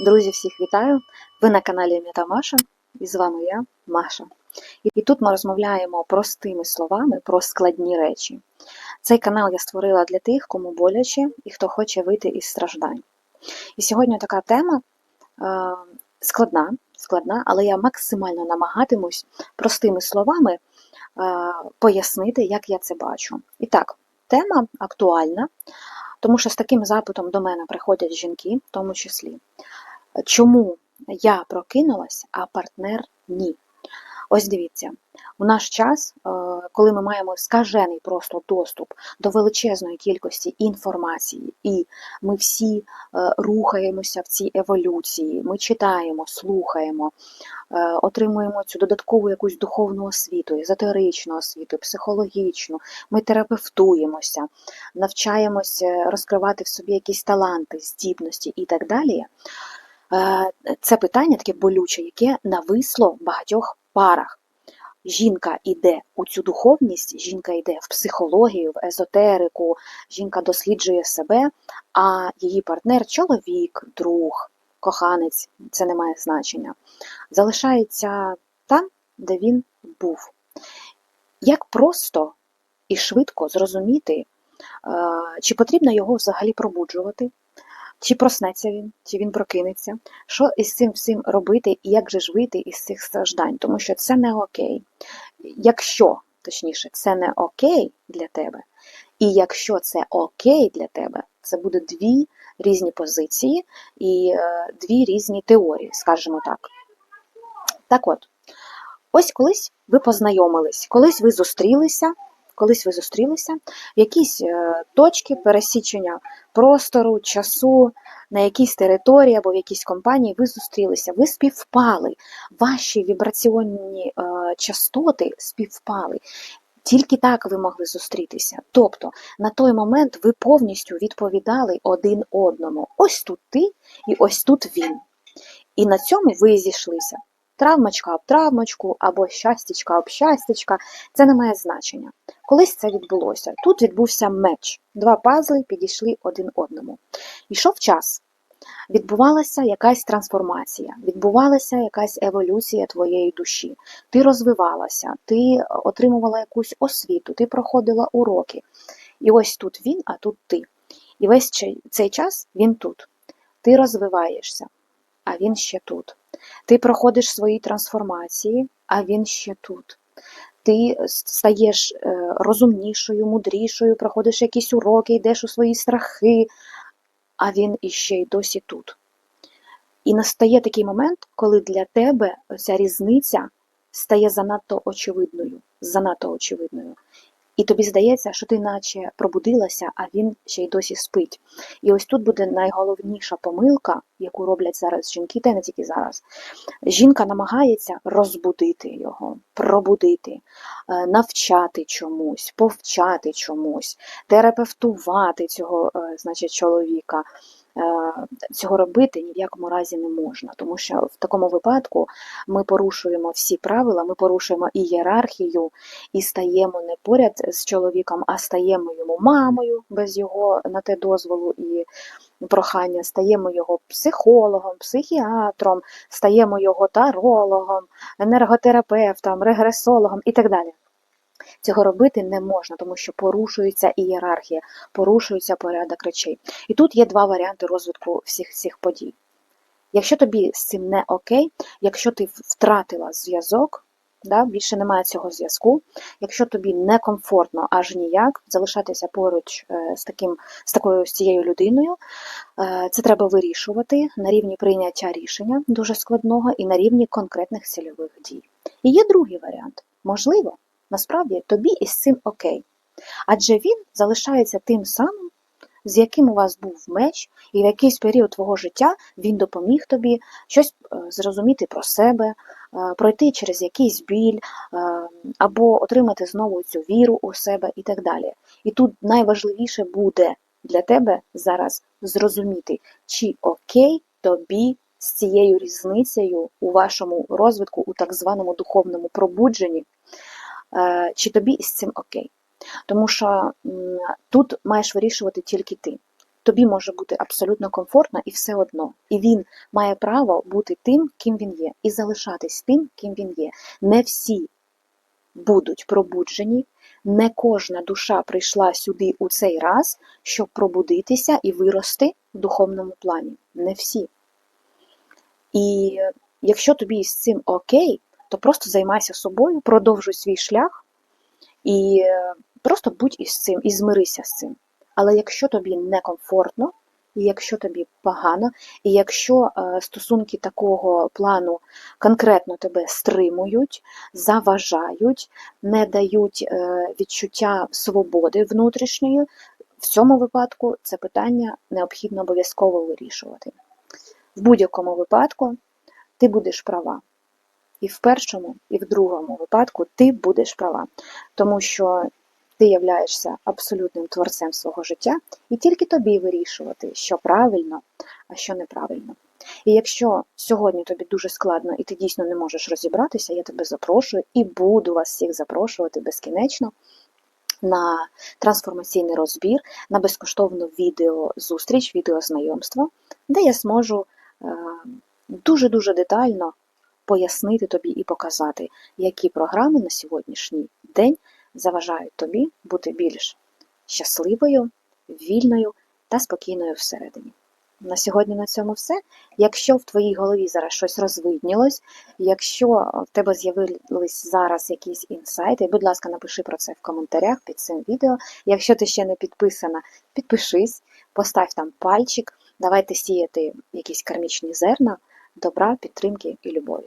Друзі, всіх вітаю! Ви на каналі Мета Маша, і з вами я, Маша. І тут ми розмовляємо простими словами про складні речі. Цей канал я створила для тих, кому боляче і хто хоче вийти із страждань. І сьогодні така тема е, складна, складна, але я максимально намагатимусь простими словами е, пояснити, як я це бачу. І так, тема актуальна, тому що з таким запитом до мене приходять жінки, в тому числі. Чому я прокинулась, а партнер ні? Ось дивіться, у наш час, е, коли ми маємо скажений просто доступ до величезної кількості інформації, і ми всі е, рухаємося в цій еволюції, ми читаємо, слухаємо, е, отримуємо цю додаткову якусь духовну освіту, езотеричну освіту, психологічну, ми терапевтуємося, навчаємося розкривати в собі якісь таланти, здібності і так далі. Це питання таке болюче, яке нависло в багатьох парах. Жінка йде у цю духовність, жінка йде в психологію, в езотерику, жінка досліджує себе, а її партнер чоловік, друг, коханець це не має значення. Залишається там, де він був. Як просто і швидко зрозуміти, чи потрібно його взагалі пробуджувати? Чи проснеться він, чи він прокинеться, що із цим всім робити і як же ж вийти із цих страждань, тому що це не окей. Якщо, точніше, це не окей для тебе, і якщо це окей для тебе, це буде дві різні позиції і е, дві різні теорії, скажімо так. Так от, ось колись ви познайомились, колись ви зустрілися колись ви зустрілися, в якісь е, точки пересічення простору, часу, на якійсь території або в якійсь компанії ви зустрілися, ви співпали, ваші вібраційні е, частоти співпали. Тільки так ви могли зустрітися. Тобто на той момент ви повністю відповідали один одному. Ось тут ти і ось тут він. І на цьому ви зійшлися травмочка об травмочку або щастячка об щастячка, це не має значення. Колись це відбулося. Тут відбувся меч. Два пазли підійшли один одному. Йшов час. Відбувалася якась трансформація, відбувалася якась еволюція твоєї душі. Ти розвивалася, ти отримувала якусь освіту, ти проходила уроки. І ось тут він, а тут ти. І весь цей час він тут. Ти розвиваєшся, а він ще тут. Ти проходиш свої трансформації, а він ще тут. Ти стаєш е, розумнішою, мудрішою, проходиш якісь уроки, йдеш у свої страхи, а він іще й досі тут. І настає такий момент, коли для тебе ця різниця стає занадто очевидною, занадто очевидною. І тобі здається, що ти наче пробудилася, а він ще й досі спить. І ось тут буде найголовніша помилка, яку роблять зараз жінки, та не тільки зараз. Жінка намагається розбудити його, пробудити, е, навчати чомусь, повчати чомусь, терапевтувати цього е, значить, чоловіка. Е, цього робити ні в якому разі не можна, тому що в такому випадку ми порушуємо всі правила, ми порушуємо і ієрархію, і стаємо не поряд з чоловіком, а стаємо йому мамою без його на те дозволу і прохання, стаємо його психологом, психіатром, стаємо його тарологом, енерготерапевтом, регресологом і так далі. Цього робити не можна, тому що порушується ієрархія, порушується порядок речей. І тут є два варіанти розвитку всіх цих подій. Якщо тобі з цим не окей, якщо ти втратила зв'язок, да, більше немає цього зв'язку, якщо тобі некомфортно аж ніяк залишатися поруч е, з таким, з такою з цією людиною, е, це треба вирішувати на рівні прийняття рішення дуже складного і на рівні конкретних цільових дій. І є другий варіант. Можливо, насправді тобі із цим окей. Адже він залишається тим самим, з яким у вас був меч, і в якийсь період твого життя він допоміг тобі щось е, зрозуміти про себе, е, пройти через якийсь біль, е, або отримати знову цю віру у себе і так далі. І тут найважливіше буде для тебе зараз зрозуміти, чи окей тобі з цією різницею у вашому розвитку, у так званому духовному пробудженні. Е, чи тобі із цим окей. Тому що тут маєш вирішувати тільки ти. тобі може бути абсолютно комфортно і все одно. І він має право бути тим, ким він є, і залишатись тим, ким він є. Не всі будуть пробуджені, не кожна душа прийшла сюди у цей раз, щоб пробудитися і вирости в духовному плані. Не всі. І якщо тобі з цим окей, то просто займайся собою, продовжуй свій шлях і е, просто будь із цим, і змирися з цим. Але якщо тобі некомфортно, і якщо тобі погано, і якщо е, стосунки такого плану конкретно тебе стримують, заважають, не дають е, відчуття свободи внутрішньої, в цьому випадку це питання необхідно обов'язково вирішувати. В будь-якому випадку ти будеш права. І в першому, і в другому випадку ти будеш права, тому що ти являєшся абсолютним творцем свого життя, і тільки тобі вирішувати, що правильно, а що неправильно. І якщо сьогодні тобі дуже складно і ти дійсно не можеш розібратися, я тебе запрошую і буду вас всіх запрошувати безкінечно на трансформаційний розбір, на безкоштовну відеозустріч, відеознайомство, де я зможу е, дуже-дуже детально пояснити тобі і показати, які програми на сьогоднішній день заважають тобі бути більш щасливою, вільною та спокійною всередині. На сьогодні на цьому все. Якщо в твоїй голові зараз щось розвиднілось, якщо в тебе з'явились зараз якісь інсайти, будь ласка, напиши про це в коментарях під цим відео. Якщо ти ще не підписана, підпишись, постав там пальчик, давайте сіяти якісь кармічні зерна, добра, підтримки і любові.